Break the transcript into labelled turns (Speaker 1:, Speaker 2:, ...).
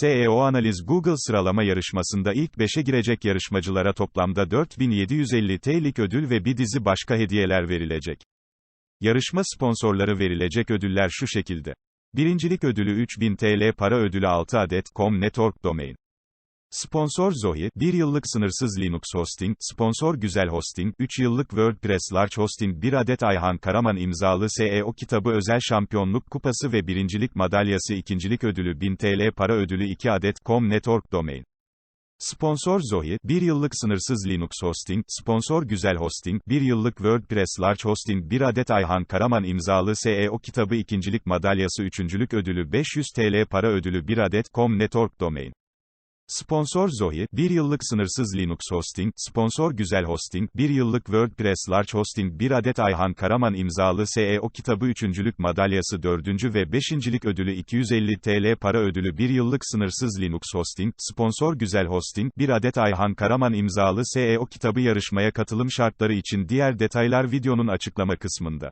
Speaker 1: SEO Analiz Google sıralama yarışmasında ilk 5'e girecek yarışmacılara toplamda 4750 TL'lik ödül ve bir dizi başka hediyeler verilecek. Yarışma sponsorları verilecek ödüller şu şekilde. Birincilik ödülü 3000 TL para ödülü 6 adet com network domain. Sponsor Zohi, 1 yıllık sınırsız Linux hosting, sponsor Güzel Hosting, 3 yıllık WordPress Large Hosting, 1 adet Ayhan Karaman imzalı SEO kitabı özel şampiyonluk kupası ve birincilik madalyası ikincilik ödülü 1000 TL para ödülü 2 adet com network domain. Sponsor Zohi, 1 yıllık sınırsız Linux hosting, sponsor Güzel Hosting, 1 yıllık WordPress Large Hosting, 1 adet Ayhan Karaman imzalı SEO kitabı ikincilik madalyası üçüncülük ödülü 500 TL para ödülü 1 adet com network domain. Sponsor Zohi, 1 yıllık sınırsız Linux hosting, sponsor Güzel Hosting, 1 yıllık WordPress Large Hosting, 1 adet Ayhan Karaman imzalı SEO kitabı üçüncülük madalyası dördüncü ve beşincilik ödülü 250 TL para ödülü 1 yıllık sınırsız Linux hosting, sponsor Güzel Hosting, 1 adet Ayhan Karaman imzalı SEO kitabı yarışmaya katılım şartları için diğer detaylar videonun açıklama kısmında.